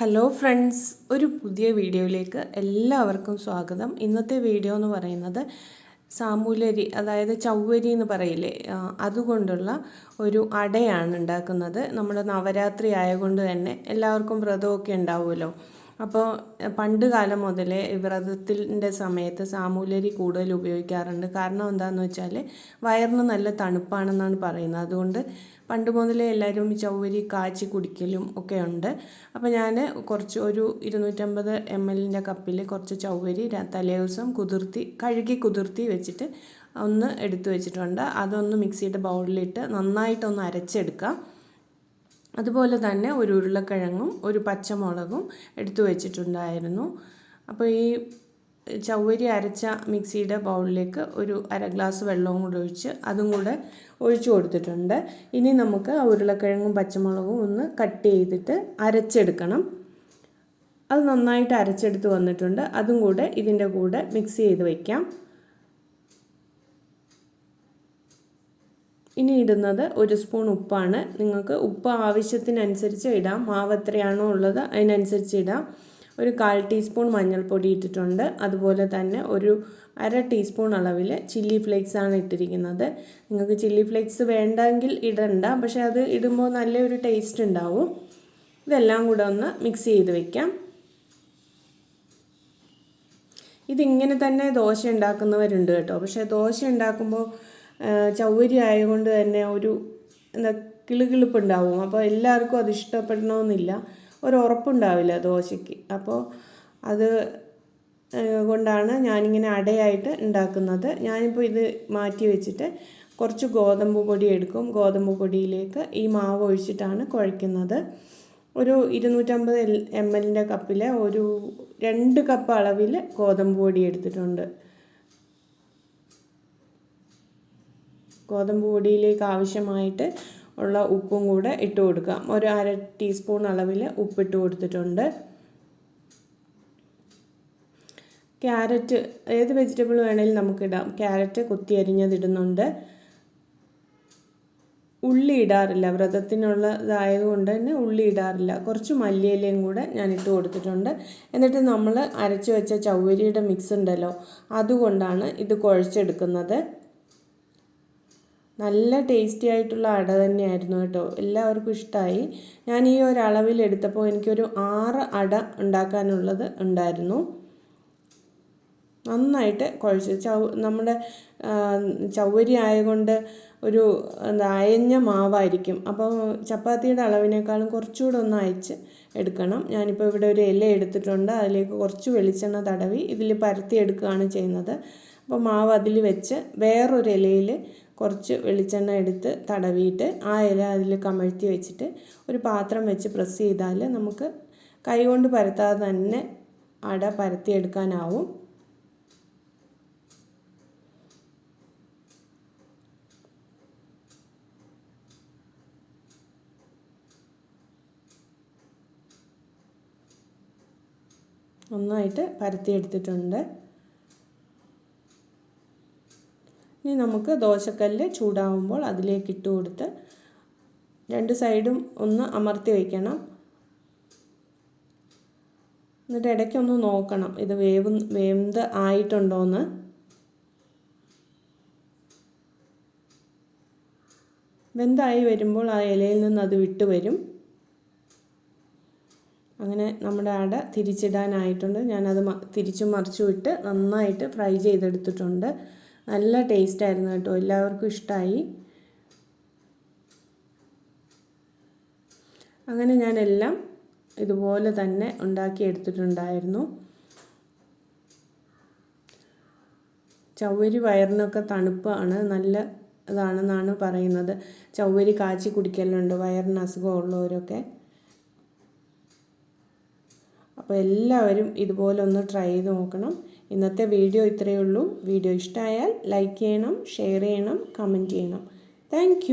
Hello friends ഒരു പുതിയ വീഡിയോയിലേക്ക് എല്ലാവർക്കും സ്വാഗതം. ഇന്നത്തെ വീഡിയോ എന്ന് പറയുന്നത് സാമൂലരി അതായത് ചൗവരി എന്ന് പറയില്ലേ അതുകൊണ്ടുള്ള ഒരു അടയാണ് ഉണ്ടാക്കുന്നത്. നമ്മുടെ നവരാത്രി ആയതുകൊണ്ട് തന്നെ എല്ലാവർക്കും വ്രതമൊക്കെ ഉണ്ടാവുമല്ലോ. അപ്പോൾ പണ്ട് കാലം മുതലേ വ്രതത്തിന്റെ സമയത്ത് സാമൂലരി കൂടുതൽ ഉപയോഗിക്കാറുണ്ട്. കാരണം എന്താണെന്ന് വെച്ചാൽ വയറിന് നല്ല തണുപ്പാണെന്നാണ് പറയുന്നത്. അതുകൊണ്ട് പണ്ട് മുതലേ എല്ലാവരും ചൗവരി കാച്ചി കുടിക്കലും ഒക്കെ ഉണ്ട്. അപ്പോൾ ഞാൻ കുറച്ച് ഒരു ഇരുന്നൂറ്റമ്പത് എം എല്ലിന്റെ കപ്പിൽ കുറച്ച് ചൗവരി തലേ ദിവസം കുതിർത്തി കഴുകി കുതിർത്തി വെച്ചിട്ട് ഒന്ന് എടുത്തു വെച്ചിട്ടുണ്ട്. അതൊന്ന് മിക്സിയുടെ ബൗളിലിട്ട് നന്നായിട്ടൊന്ന് അരച്ചെടുക്കാം അതുപോലെ തന്നെ ഒരു ഉരുളക്കിഴങ്ങും ഒരു പച്ചമുളകും എടുത്തു വെച്ചിട്ടുണ്ടായിരുന്നു. അപ്പോൾ ഈ ചവ്വരി അരച്ച മിക്സിയുടെ ബൗളിലേക്ക് ഒരു അര ഗ്ലാസ് വെള്ളവും കൂടെ ഒഴിച്ച് അതും കൂടെ ഒഴിച്ചു കൊടുത്തിട്ടുണ്ട്. ഇനി നമുക്ക് ആ ഉരുളക്കിഴങ്ങും പച്ചമുളകും ഒന്ന് കട്ട് ചെയ്തിട്ട് അരച്ചെടുക്കണം. അത് നന്നായിട്ട് അരച്ചെടുത്ത് വന്നിട്ടുണ്ട്. അതും കൂടെ ഇതിന്റെ കൂടെ മിക്സ് ചെയ്ത് വയ്ക്കാം ഇനി ഇടുന്നത് ഒരു സ്പൂൺ ഉപ്പാണ്. നിങ്ങൾക്ക് ഉപ്പ് ആവശ്യത്തിനനുസരിച്ച് ഇടാം. മാവ് എത്രയാണോ ഉള്ളത് അതിനനുസരിച്ച് ഇടാം. ഒരു കാൽ ടീസ്പൂൺ മഞ്ഞൾപ്പൊടി ഇട്ടിട്ടുണ്ട്. അതുപോലെ തന്നെ ഒരു അര ടീസ്പൂൺ അളവിൽ ചില്ലി ഫ്ലേക്സ് ആണ് ഇട്ടിരിക്കുന്നത്. നിങ്ങൾക്ക് ചില്ലി ഫ്ലേക്സ് വേണ്ടെങ്കിൽ ഇടണ്ട. പക്ഷേ അത് ഇടുമ്പോൾ നല്ലൊരു ടേസ്റ്റ് ഉണ്ടാവും. ഇതെല്ലാം കൂടെ ഒന്ന് മിക്സ് ചെയ്ത് വെക്കാം. ഇതിങ്ങനെ തന്നെ ദോശ ഉണ്ടാക്കുന്നവരുണ്ട് കേട്ടോ. പക്ഷേ ദോശ ഉണ്ടാക്കുമ്പോൾ ചൗവരി ആയതുകൊണ്ട് തന്നെ ഒരു എന്താ കിളുകിളുപ്പ് ഉണ്ടാവും അപ്പോൾ എല്ലാവർക്കും അത് ഇഷ്ടപ്പെടണമെന്നില്ല ഒരു ഉറപ്പുണ്ടാവില്ല ദോശയ്ക്ക്. അപ്പോൾ അത് കൊണ്ടാണ് ഞാനിങ്ങനെ അടയായിട്ട് ഉണ്ടാക്കുന്നത്. ഞാനിപ്പോൾ ഇത് മാറ്റി വെച്ചിട്ട് കുറച്ച് ഗോതമ്പ് പൊടി എടുക്കും. ഗോതമ്പ് പൊടിയിലേക്ക് ഈ മാവ് ഒഴിച്ചിട്ടാണ് കുഴയ്ക്കുന്നത്. ഒരു ഇരുന്നൂറ്റമ്പത് എൽ എം എല്ലിന്റെ കപ്പിൽ ഒരു രണ്ട് കപ്പ് അളവിൽ ഗോതമ്പ് പൊടി എടുത്തിട്ടുണ്ട്. ഗോതമ്പ് പൊടിയിലേക്ക് ആവശ്യമായിട്ട് ഉള്ള ഉപ്പും കൂടെ ഇട്ട് കൊടുക്കാം ഒരു അര ടീസ്പൂൺ അളവിൽ ഉപ്പിട്ട് കൊടുത്തിട്ടുണ്ട്. ക്യാരറ്റ് ഏത് വെജിറ്റബിൾ വേണേലും നമുക്കിടാം ക്യാരറ്റ് കൊത്തി അരിഞ്ഞതിടുന്നുണ്ട്. ഉള്ളി ഇടാറില്ല. വ്രതത്തിനുള്ളതായതുകൊണ്ട് തന്നെ ഉള്ളി ഇടാറില്ല. കുറച്ച് മല്ലിയിലയും കൂടെ ഞാൻ ഇട്ട് കൊടുത്തിട്ടുണ്ട്. എന്നിട്ട് നമ്മൾ അരച്ച് വെച്ച ചൗവരിയുടെ മിക്സ് ഉണ്ടല്ലോ അതുകൊണ്ടാണ് ഇത് കുഴച്ചെടുക്കുന്നത്. നല്ല ടേസ്റ്റി ആയിട്ടുള്ള അട തന്നെയായിരുന്നു കേട്ടോ. എല്ലാവർക്കും ഇഷ്ടമായി ഞാൻ ഈ ഒരു അളവിൽ എടുത്തപ്പോൾ എനിക്കൊരു ആറ് അട ഉണ്ടാക്കാനുള്ളത് ഉണ്ടായിരുന്നു. നന്നായിട്ട് കുഴച്ച് ചൗ നമ്മുടെ ചൗവരി ആയതുകൊണ്ട് ഒരു അയഞ്ഞ മാവായിരിക്കും. അപ്പോൾ ചപ്പാത്തിയുടെ അളവിനേക്കാളും കുറച്ചുകൂടെ ഒന്ന് അയച്ച് എടുക്കണം. ഞാനിപ്പോൾ ഇവിടെ ഒരു ഇല എടുത്തിട്ടുണ്ട്. അതിലേക്ക് കുറച്ച് വെളിച്ചെണ്ണ തടവി ഇതിൽ പരത്തി എടുക്കുകയാണ് ചെയ്യുന്നത്. അപ്പോൾ മാവ് അതിൽ വെച്ച് വേറൊരു ഇലയിൽ കുറച്ച് വെളിച്ചെണ്ണ എടുത്ത് തടവിയിട്ട് ആ ഇല അതിൽ കമഴ്ത്തി വെച്ചിട്ട് ഒരു പാത്രം വെച്ച് പ്രസ് ചെയ്താൽ നമുക്ക് കൈകൊണ്ട് പരത്താതെ തന്നെ അട പരത്തിയെടുക്കാനാവും. നന്നായിട്ട് പരത്തിയെടുത്തിട്ടുണ്ട്. ഇനി നമുക്ക് ദോശക്കല്ല് ചൂടാവുമ്പോൾ അതിലേക്ക് ഇട്ട് കൊടുത്ത് രണ്ട് സൈഡും ഒന്ന് അമർത്തി വയ്ക്കണം. എന്നിട്ട് ഇടയ്ക്കൊന്ന് നോക്കണം. ഇത് വേവ് വേവ്ത് ആയിട്ടുണ്ടോയെന്ന് വെന്തായി വരുമ്പോൾ ആ ഇലയിൽ നിന്ന് അത് വിട്ടു വരും. അങ്ങനെ നമ്മുടെ അട തിരിച്ചിടാനായിട്ടുണ്ട്. ഞാനത് തിരിച്ചും മറിച്ചും ഇട്ട് നന്നായിട്ട് ഫ്രൈ ചെയ്തെടുത്തിട്ടുണ്ട്. നല്ല ടേസ്റ്റ് ആയിരുന്നു കേട്ടോ. എല്ലാവർക്കും ഇഷ്ടമായി അങ്ങനെ ഞാനെല്ലാം ഇതുപോലെ തന്നെ ഉണ്ടാക്കി എടുത്തിട്ടുണ്ടായിരുന്നു ചവ്വരി വയറിനൊക്കെ തണുപ്പാണ് നല്ല ഇതാണെന്നാണ് പറയുന്നത്. ചവ്വരി കാച്ചി കുടിക്കലുണ്ട് വയറിന് അസുഖമുള്ളവരൊക്കെ അപ്പോൾ എല്ലാവരും ഇതുപോലെ ഒന്ന് ട്രൈ ചെയ്ത് നോക്കണം. ഇന്നത്തെ വീഡിയോ ഇത്രയേ ഉള്ളൂ. വീഡിയോ ഇഷ്ടമായാൽ ലൈക്ക് ചെയ്യണം ഷെയർ ചെയ്യണം കമന്റ് ചെയ്യണം. താങ്ക്